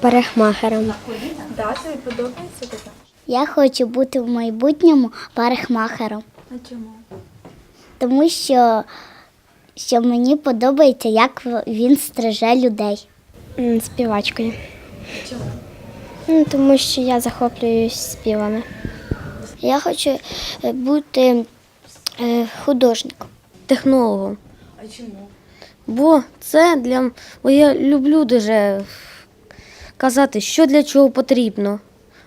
Парикмахером. Да, тобі подобається таке? Я хочу бути в майбутньому парикмахером, А чому? тому що, що мені подобається, як він стриже людей. Співачкою. Чому? Ну, тому що я захоплююсь співами. Я хочу е, бути е, художником. технологом. А чому? Бо це для бо я люблю дуже казати, що для чого потрібно.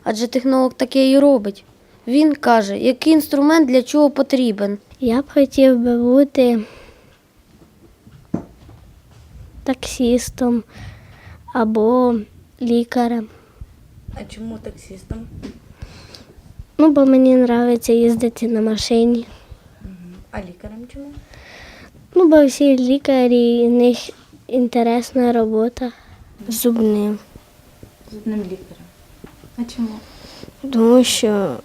Адже технолог таке і робить. Він каже, який інструмент для чого потрібен. Я б хотів би бути таксістом або лікарем. А чому таксистом? Ну, бо мені подобається їздити на машині. А лікарем чому? Ну, бо всі лікарі, в них інтересна робота. Зубним. З одним лікарем. А чому? Тому що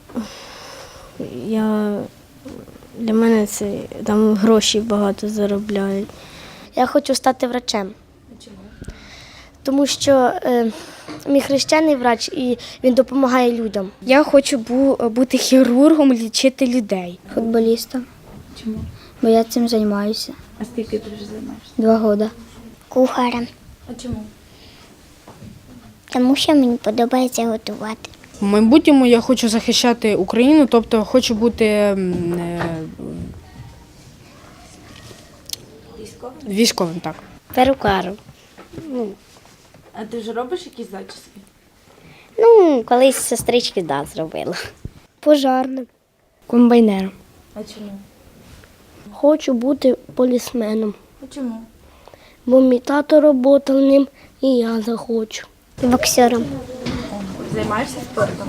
я для мене це там гроші багато заробляють. Я хочу стати врачем, А чому? тому що е, мій хрещений врач і він допомагає людям. Я хочу бути хірургом, лічити людей. Футболістом, Чому? бо я цим займаюся. А скільки ти вже займаєшся? Два роки. Кухарем, А чому? Тому що мені подобається готувати. В майбутньому я хочу захищати Україну, тобто хочу бути е, військовим, так. Перукаром. А ти вже робиш якісь зачіски? Ну, колись сестрички да, зробила. Пожарним. Комбайнером. А чому? Хочу бути полісменом, А чому? бо мій тато роботав ним і я захочу. Боксером. Займаєшся спортом?